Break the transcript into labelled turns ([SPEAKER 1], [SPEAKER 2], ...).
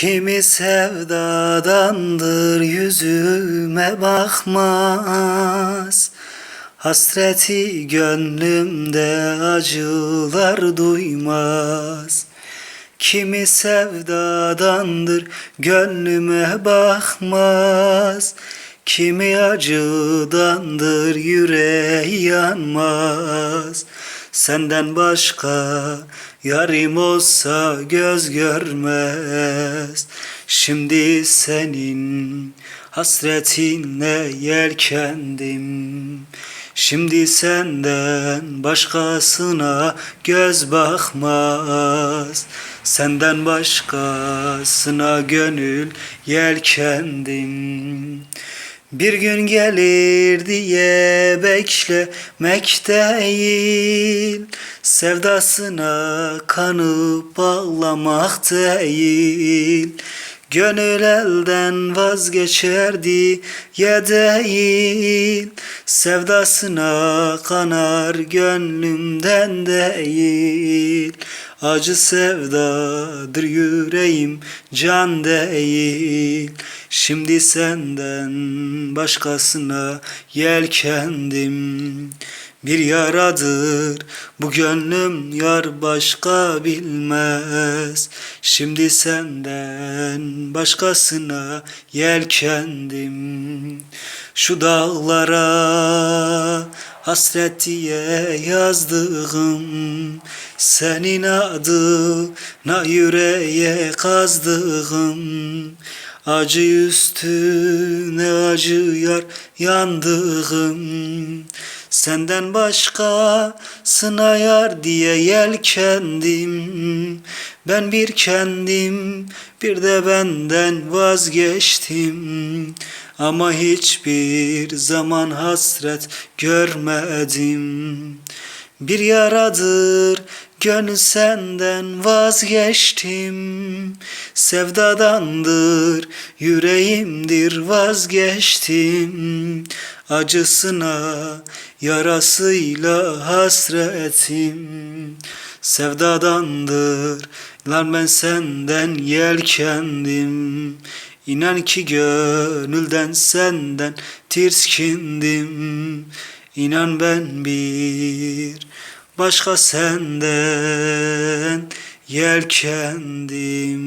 [SPEAKER 1] Kimi sevdadandır yüzüme bakmaz. Hasreti gönlümde acılar duymaz. Kimi sevdadandır gönlüme bakmaz. Kimi acıdandır yüreği yanmaz Senden başka yarim olsa göz görmez. Şimdi senin hasretinle yelkendim Şimdi senden başkasına göz bakmaz. Senden başkasına gönül yelkendim bir gün gelir diye beklemek değil Sevdasına kanıp bağlamak değil Gönül elden vazgeçer diye değil Sevdasına kanar gönlümden değil. Acı sevdadır yüreğim can değil. Şimdi senden başkasına yelkendim bir yaradır. Bu gönlüm yar başka bilmez. Şimdi senden başkasına yelkendim Şu dağlara hasret diye yazdığım Senin adına yüreğe kazdığım Acı üstüne acı yar yandığım Senden başkasına yar diye yelkendim. Ben bir kendim bir de benden vazgeçtim. Ama hiçbir zaman hasret görmedim. Bir yaradır Gönül senden vazgeçtim Sevdadandır yüreğimdir vazgeçtim. Acısına yarasıyla hasretim. Sevdadandır lan ben senden yelkendim. İnan ki gönülden senden tirskindim. İnan ben bir başka senden yelkendim